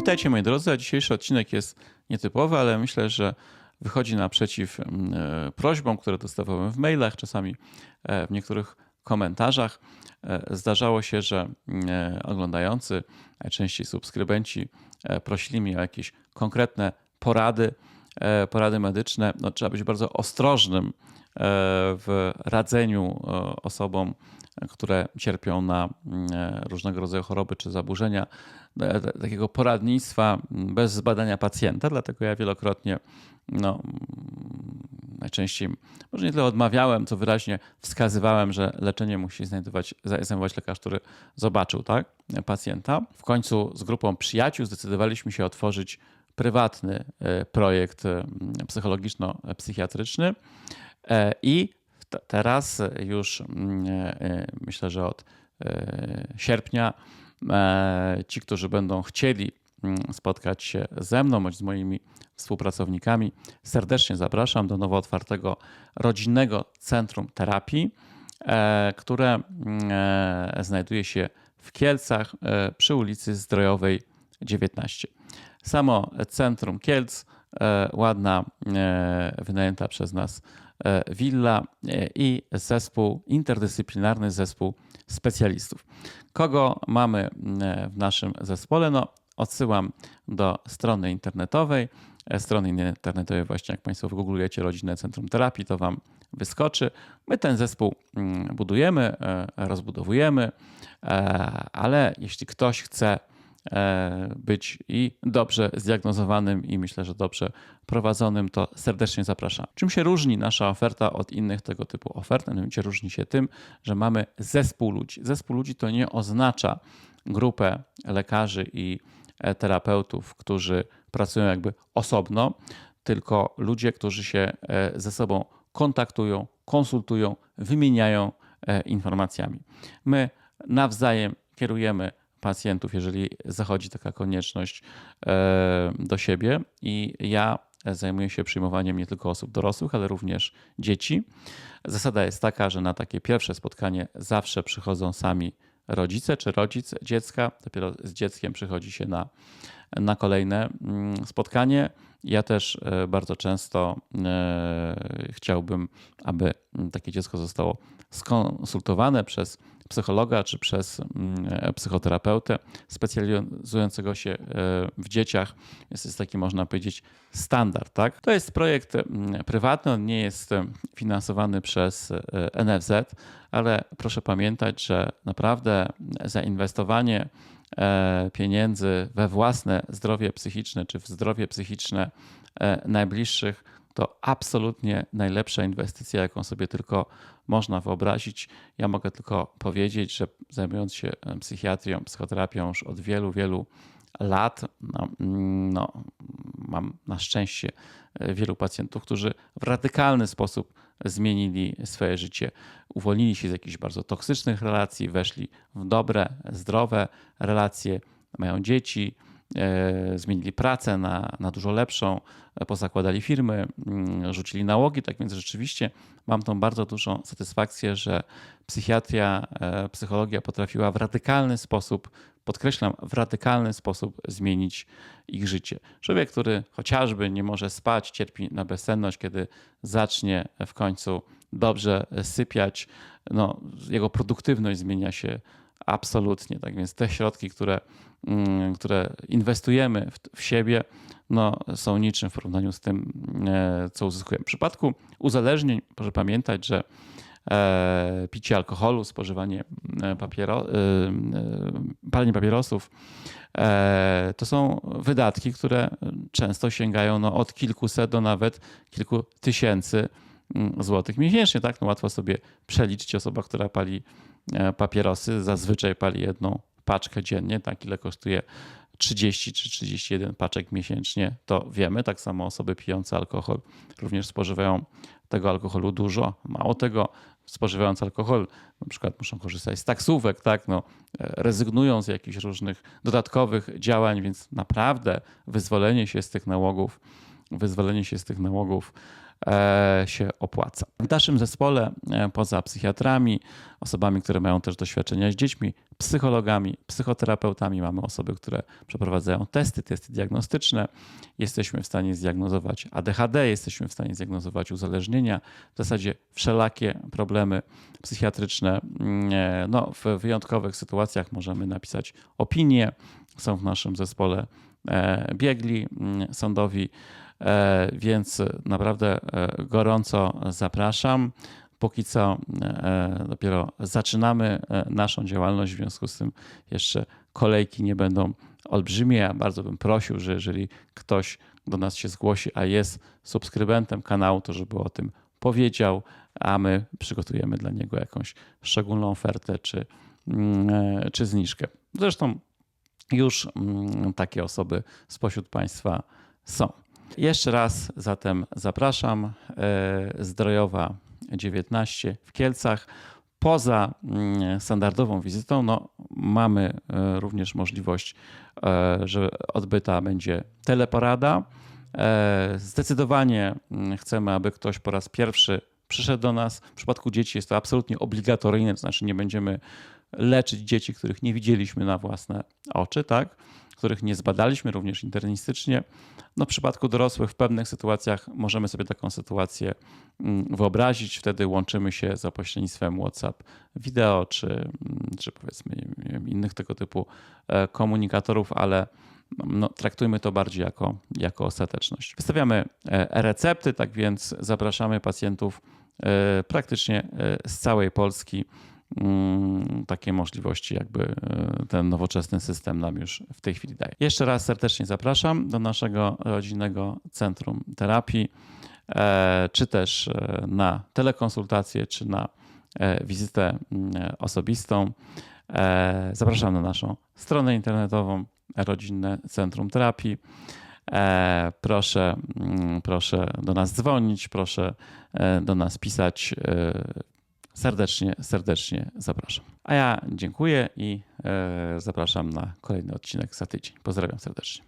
Witajcie moi drodzy, a dzisiejszy odcinek jest nietypowy, ale myślę, że wychodzi naprzeciw mm, e, prośbom, które dostawałem w mailach, czasami e, w niektórych komentarzach. E, Zdarzało się, że mm, oglądający, najczęściej subskrybenci, prosili mnie o jakieś konkretne porady, porady medyczne. No, trzeba być bardzo ostrożnym e, w radzeniu e, osobom, które cierpią na mm, e, różnego rodzaju choroby czy zaburzenia, e, takiego poradnictwa mm, bez zbadania pacjenta. Dlatego ja wielokrotnie, no, mm, najczęściej, może nie tyle odmawiałem, co wyraźnie wskazywałem, że leczenie musi znajdować, zajmować lekarz, który zobaczył tak, pacjenta. W końcu z grupą przyjaciół zdecydowaliśmy się otworzyć prywatny e, projekt e, psychologiczno-psychiatryczny E, i teraz już mm, myślę, że od sierpnia ci, którzy będą chcieli mm, spotkać się ze mną bądź z moimi współpracownikami, serdecznie zapraszam do nowo otwartego rodzinnego centrum terapii, które mm, znajduje się w Kielcach przy ulicy Zdrojowej 19. Samo centrum Kielc, e, ładna, e, wynajęta przez nas e, willa i zespół, interdyscyplinarny zespół specjalistów. Kogo mamy e, w naszym zespole? No, odsyłam do strony internetowej. Strony internetowej właśnie, jak Państwo wygooglujecie Rodzinne Centrum Terapii, to Wam wyskoczy. My ten zespół mm, budujemy, rozbudowujemy, ale jeśli ktoś chce być i dobrze zdiagnozowanym i myślę, że dobrze prowadzonym, to serdecznie zapraszam. Czym się różni nasza oferta od innych tego typu ofert? Mianowicie różni się tym, że mamy zespół ludzi. Zespół ludzi to nie oznacza grupę lekarzy i e, terapeutów, którzy pracują jakby osobno, tylko ludzie, którzy się e, ze sobą kontaktują, konsultują, wymieniają e, informacjami. My nawzajem kierujemy pacjentów, jeżeli zachodzi taka konieczność e, do siebie i ja zajmuję się przyjmowaniem nie tylko osób dorosłych, ale również dzieci. Zasada jest taka, że na takie pierwsze spotkanie zawsze przychodzą sami rodzice czy rodzic dziecka. Dopiero z dzieckiem przychodzi się na, na kolejne mm, spotkanie. Ja też e, bardzo często e, chciałbym, aby takie dziecko zostało skonsultowane przez psychologa czy przez mm, psychoterapeutę specjalizującego się e, w dzieciach. Jest taki, można powiedzieć, standard. Tak? To jest projekt mm, prywatny, on nie jest finansowany przez NFZ, ale proszę pamiętać, że naprawdę zainwestowanie pieniędzy we własne zdrowie psychiczne czy w zdrowie psychiczne e, najbliższych to absolutnie najlepsza inwestycja, jaką sobie tylko można wyobrazić. Ja mogę tylko powiedzieć, że zajmując się e, psychiatrią, psychoterapią już od wielu, wielu lat, no, mm, no, mam na szczęście e, wielu pacjentów, którzy w radykalny sposób zmienili swoje życie. Uwolnili się z jakichś bardzo toksycznych relacji, weszli w dobre, zdrowe relacje, mają dzieci, zmienili pracę na, na dużo lepszą, e, pozakładali firmy, mm, rzucili nałogi. Tak więc rzeczywiście mam tą bardzo dużą satysfakcję, że psychiatria, e, psychologia potrafiła w radykalny sposób, podkreślam, w radykalny sposób zmienić ich życie. Człowiek, który chociażby nie może spać, cierpi na bezsenność, kiedy zacznie w końcu dobrze sypiać, no, jego produktywność zmienia się absolutnie. Tak więc te środki, które, mm, które inwestujemy w, w siebie, no, są niczym w porównaniu z tym, e, co uzyskujemy. W przypadku uzależnień proszę pamiętać, że e, picie alkoholu, spożywanie e, papiero, palenie papierosów to są wydatki, które często sięgają no, od kilkuset do nawet kilku tysięcy mm, złotych miesięcznie. Tak? No, łatwo sobie przeliczyć osoba, która pali papierosy, zazwyczaj pali jedną paczkę dziennie, tak ile kosztuje 30 czy 31 paczek miesięcznie, to wiemy. Tak samo osoby pijące alkohol również spożywają tego alkoholu dużo. Mało tego, spożywając alkohol, na przykład muszą korzystać z taksówek, tak, no, e, rezygnują z jakichś różnych dodatkowych działań, więc naprawdę wyzwolenie się z tych nałogów, wyzwolenie się z tych nałogów e, się opłaca. W naszym zespole, e, poza psychiatrami, osobami, które mają też doświadczenia z dziećmi, psychologami, psychoterapeutami, mamy osoby, które przeprowadzają testy, testy diagnostyczne. Jesteśmy w stanie zdiagnozować ADHD, jesteśmy w stanie zdiagnozować uzależnienia, w zasadzie wszelakie problemy psychiatryczne. Mm, e, No, w wyjątkowych sytuacjach możemy napisać opinię. Są w naszym zespole e, biegli mm, sądowi, e, więc naprawdę e, gorąco zapraszam. Póki co dopiero zaczynamy naszą działalność, w związku z tym jeszcze kolejki nie będą olbrzymie. Ja bardzo bym prosił, że jeżeli ktoś do nas się zgłosi, a jest subskrybentem kanału, to żeby o tym powiedział, a my przygotujemy dla niego jakąś szczególną ofertę czy, mm, czy zniżkę. Zresztą już mm, takie osoby spośród Państwa są. Jeszcze raz zatem zapraszam. e, Zdrojowa 19 w Kielcach. Poza mm, standardową wizytą no, mamy e, również możliwość, e, że odbyta będzie teleporada. Zdecydowanie mm, chcemy, aby ktoś po raz pierwszy przyszedł do nas. W przypadku dzieci jest to absolutnie obligatoryjne, to znaczy nie będziemy leczyć dzieci, których nie widzieliśmy na własne oczy, tak? których nie zbadaliśmy również internistycznie. No, w przypadku dorosłych w pewnych sytuacjach możemy sobie taką sytuację mm, wyobrazić. Wtedy łączymy się za pośrednictwem WhatsApp, wideo czy, mm, czy powiedzmy wiem, innych tego typu e, komunikatorów, ale no, traktujmy to bardziej jako, jako ostateczność. Wystawiamy e, recepty, tak więc zapraszamy pacjentów praktycznie e, z całej Polski. Mm, Takie możliwości, jakby e, ten nowoczesny system nam już w tej chwili daje. Jeszcze raz serdecznie zapraszam do naszego rodzinnego centrum terapii, e, czy też e, na telekonsultację, czy na e, wizytę mm, osobistą. E, Zapraszam na naszą stronę internetową Rodzinne Centrum Terapii. E, Proszę, mm, proszę do nas dzwonić, proszę e, do nas pisać. E, Serdecznie, serdecznie zapraszam. A ja dziękuję i zapraszam na kolejny odcinek za tydzień. Pozdrawiam serdecznie.